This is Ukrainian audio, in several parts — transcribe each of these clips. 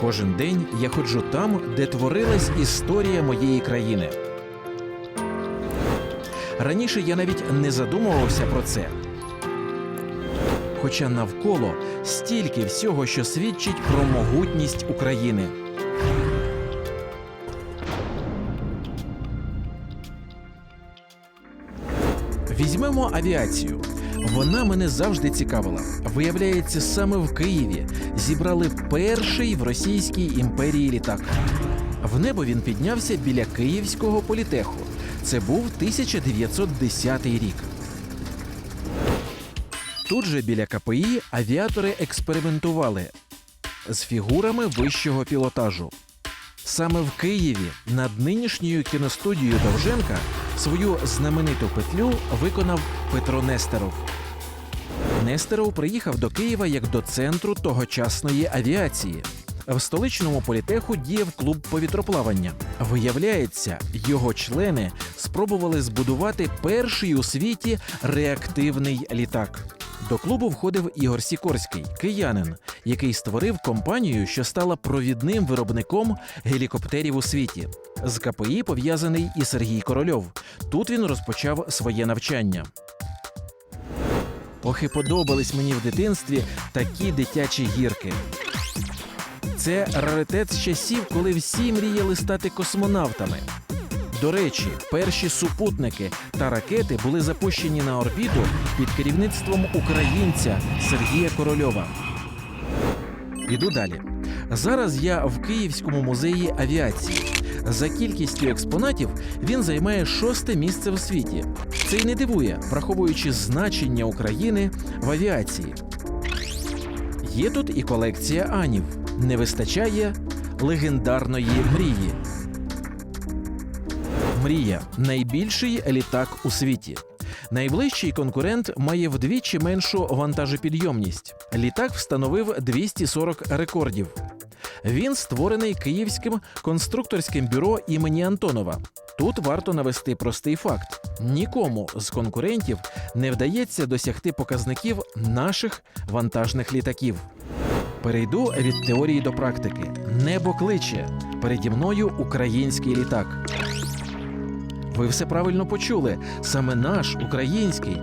Кожен день я ходжу там, де творилась історія моєї країни. Раніше я навіть не задумувався про це. Хоча навколо стільки всього, що свідчить про могутність України. Візьмемо авіацію. Вона мене завжди цікавила. Виявляється, саме в Києві зібрали перший в Російській імперії літак. В небо він піднявся біля Київського політеху. Це був 1910 рік. Тут же біля КПІ авіатори експериментували з фігурами вищого пілотажу. Саме в Києві над нинішньою кіностудією Довженка свою знамениту петлю виконав Петро Нестеров. Нестеров приїхав до Києва як до центру тогочасної авіації. В столичному політеху діяв клуб повітроплавання. Виявляється, його члени спробували збудувати перший у світі реактивний літак. До клубу входив Ігор Сікорський, киянин, який створив компанію, що стала провідним виробником гелікоптерів у світі. З КПІ пов'язаний і Сергій Корольов. Тут він розпочав своє навчання. Ох і подобались мені в дитинстві такі дитячі гірки. Це раритет з часів, коли всі мріяли стати космонавтами. До речі, перші супутники та ракети були запущені на орбіту під керівництвом українця Сергія Корольова. Іду далі. Зараз я в Київському музеї авіації. За кількістю експонатів він займає шосте місце в світі. Це й не дивує, враховуючи значення України в авіації. Є тут і колекція анів. Не вистачає легендарної мрії. Мрія найбільший літак у світі. Найближчий конкурент має вдвічі меншу вантажопідйомність. Літак встановив 240 рекордів. Він створений київським конструкторським бюро імені Антонова. Тут варто навести простий факт: нікому з конкурентів не вдається досягти показників наших вантажних літаків. Перейду від теорії до практики. Небо кличе. Переді мною український літак. Ви все правильно почули. Саме наш український.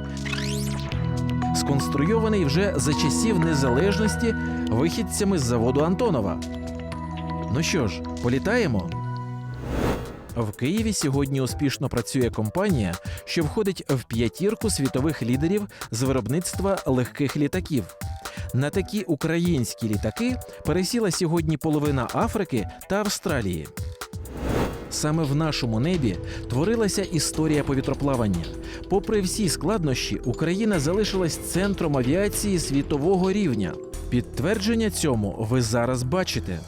Сконструйований вже за часів незалежності вихідцями з заводу Антонова. Ну що ж, політаємо? В Києві сьогодні успішно працює компанія, що входить в п'ятірку світових лідерів з виробництва легких літаків. На такі українські літаки пересіла сьогодні половина Африки та Австралії. Саме в нашому небі творилася історія повітроплавання. Попри всі складнощі, Україна залишилась центром авіації світового рівня. Підтвердження цьому ви зараз бачите.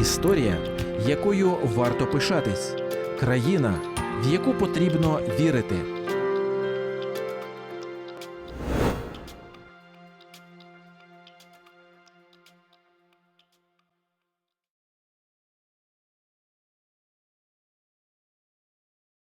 Історія, якою варто пишатись, країна, в яку потрібно вірити.